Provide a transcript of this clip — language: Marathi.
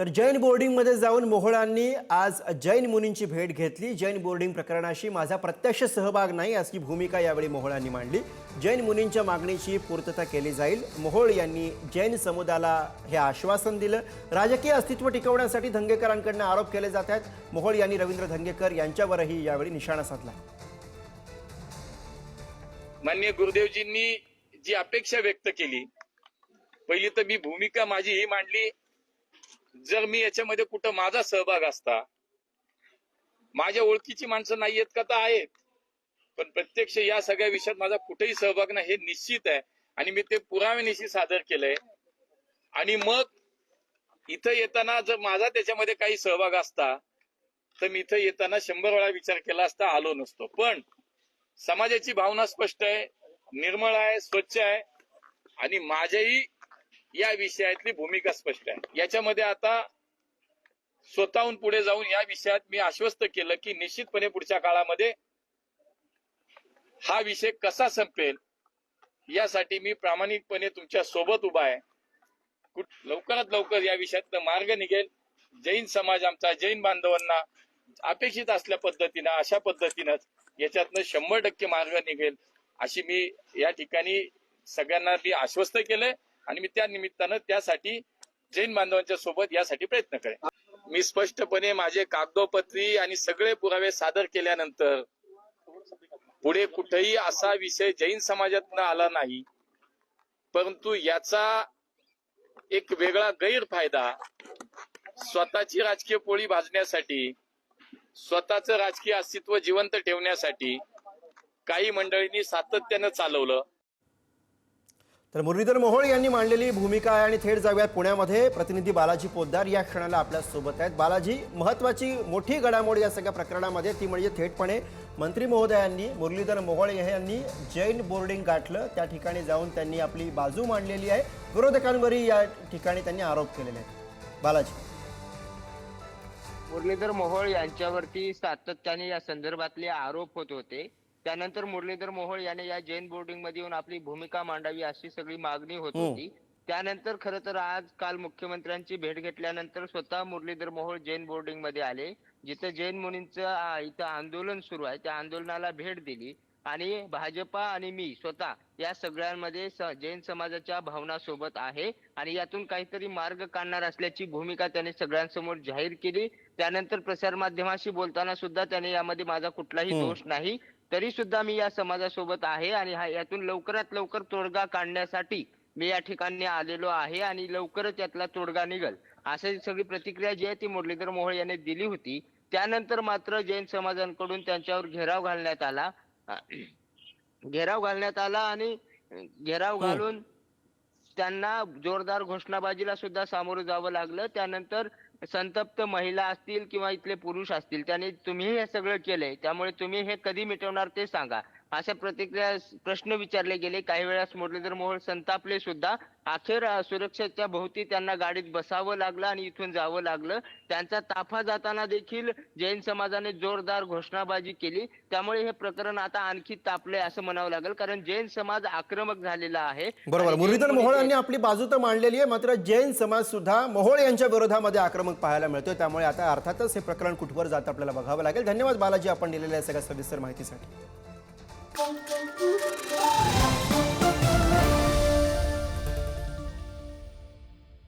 तर जैन बोर्डिंगमध्ये जाऊन मोहोळांनी आज जैन मुनींची भेट घेतली. जैन बोर्डिंग प्रकरणाशी माझा प्रत्यक्ष सहभाग नाही अशी भूमिका यावेळी मोहोळांनी मांडली. जैन मुनींच्या मागणीची पूर्तता केली जाईल. मोहोळ यांनी जैन समुदायाला हे आश्वासन दिलं. राजकीय अस्तित्व टिकवण्यासाठी धंगेकरांकडनं आरोप केले जात आहेत. मोहोळ यांनी रवींद्र धंगेकर यांच्यावरही यावेळी निशाणा साधला. मान्य गुरुदेवजींनी जी अपेक्षा व्यक्त केली पहिली तर मी भूमिका माझी ही मांडली. जर मी याच्यामध्ये कुठं माझा सहभाग असता माझ्या ओळखीची माणसं नाही आहेत का? तर आहेत. पण प्रत्यक्ष या सगळ्या विषयात माझा कुठेही सहभाग नाही हे निश्चित आहे. आणि मी ते पुराव्यानिशी सादर केलंय. आणि मग इथं येताना जर माझा त्याच्यामध्ये काही सहभाग असता तर मी इथं येताना शंभर वेळा विचार केला असता आलो नसतो. पण समाजाची भावना स्पष्ट आहे निर्मळ आहे स्वच्छ आहे. आणि माझ्याही या विषयातली भूमिका स्पष्ट आहे. याच्यामध्ये आता स्वतःहून पुढे जाऊन या विषयात मी आश्वस्त केलं की निश्चितपणे पुढच्या काळामध्ये हा विषय कसा संपेल यासाठी मी प्रामाणिकपणे तुमच्यासोबत उभा आहे. कुठ- लवकरात लवकर या विषयातलं मार्ग निघेल. जैन समाज आमचा जैन बांधवांना अपेक्षित असल्या पद्धतीनं अशा पद्धतीनंच याच्यातनं शंभर टक्के मार्ग निघेल अशी मी या ठिकाणी सगळ्यांना मी आश्वस्त केलंय. आणि मी त्या निमित्तानं त्यासाठी जैन बांधवांच्या सोबत यासाठी प्रयत्न करेन. मी स्पष्टपणे माझे कागदोपत्री आणि सगळे पुरावे सादर केल्यानंतर पुढे कुठेही असा विषय जैन समाजातनं आला नाही परंतु याचा एक वेगळा गैरफायदा स्वतःची राजकीय पोळी भाजण्यासाठी स्वतःचं राजकीय अस्तित्व जिवंत ठेवण्यासाठी काही मंडळींनी सातत्यानं चालवलं. तर मुरलीधर मोहोळ यांनी मांडलेली भूमिका आहे आणि थेट जाऊयात पुण्यामध्ये. प्रतिनिधी बालाजी पोद्दार या क्षणाला आपल्यासोबत आहेत. बालाजी महत्वाची मोठी घडामोड या सगळ्या प्रकरणामध्ये ती म्हणजे थेटपणे मंत्री महोदयांनी मुरलीधर मोहोळ यांनी जैन बोर्डिंग गाठलं. त्या ठिकाणी जाऊन त्यांनी आपली बाजू मांडलेली आहे. विरोधकांवरही या ठिकाणी त्यांनी आरोप केलेले आहेत. बालाजी. मुरलीधर मोहोळ यांच्यावरती सातत्याने या संदर्भातले आरोप होत होते. त्यानंतर मुरलीधर मोहोळ याने या जैन बोर्डिंगमध्ये येऊन आपली भूमिका मांडावी अशी सगळी मागणी होत. होती. त्यानंतर खर तर आज काल मुख्यमंत्र्यांची भेट घेतल्यानंतर स्वतः मुरलीधर मोहोळ जैन बोर्डिंगमध्ये आले. जिथं जैन मुनींचं इथं आंदोलन सुरू आहे. त्या आंदोलनाला भेट दिली. आणि भाजपा आणि मी स्वतः या सगळ्यांमध्ये जैन समाजाच्या भावना सोबत आहे. आणि यातून काहीतरी मार्ग काढणार असल्याची भूमिका त्याने सगळ्यांसमोर जाहीर केली. त्यानंतर प्रसार माध्यमाशी बोलताना सुद्धा त्याने यामध्ये माझा कुठलाही. दोष नाही. तरी सुद्धा मी या समाजासोबत आहे आणि हा यातून लवकरात लवकर तोडगा काढण्यासाठी मी या ठिकाणी आलेलो आहे आणि लवकरच यातला तोडगा निघल. अशी सगळी प्रतिक्रिया जी आहे ती मुरलीधर मोहोळ यांनी दिली होती. त्यानंतर मात्र जैन समाजांकडून त्यांच्यावर घेराव घालण्यात आला. घेराव घालण्यात आला आणि घेराव हम्म. घालून त्यांना जोरदार घोषणाबाजीला सुद्धा सामोरं जावं लागलं. त्यानंतर संतप्त महिला असतील किंवा इथले पुरुष असतील त्यांनी तुम्ही हे सगळं केलंय. त्यामुळे तुम्ही हे कधी मिटवणार ते सांगा. अशा प्रतिक्रिया प्रश्न विचारले गेले. काही वेळास मुरलीधर मोहोळ संतापले सुद्धा. अखेर सुरक्षेच्या भोवती त्यांना गाडीत बसावं लागलं आणि इथून जावं लागलं. त्यांचा ताफा जाताना देखील जैन समाजाने जोरदार घोषणाबाजी केली. त्यामुळे हे प्रकरण आता आणखी तापलंय असं म्हणावं लागेल. कारण जैन समाज आक्रमक झालेला आहे. बरोबर. मुरलीधर मोहोळ यांनी आपली बाजू तर मांडलेली आहे मात्र जैन समाज सुद्धा मोहोळ यांच्या विरोधामध्ये आक्रमक पाहायला मिळतोय. त्यामुळे आता अर्थातच हे प्रकरण कुठवर जात आपल्याला बघावं लागेल. धन्यवाद बालाजी आपण दिलेल्या सगळ्या सविस्तर माहितीसाठी. Thank you.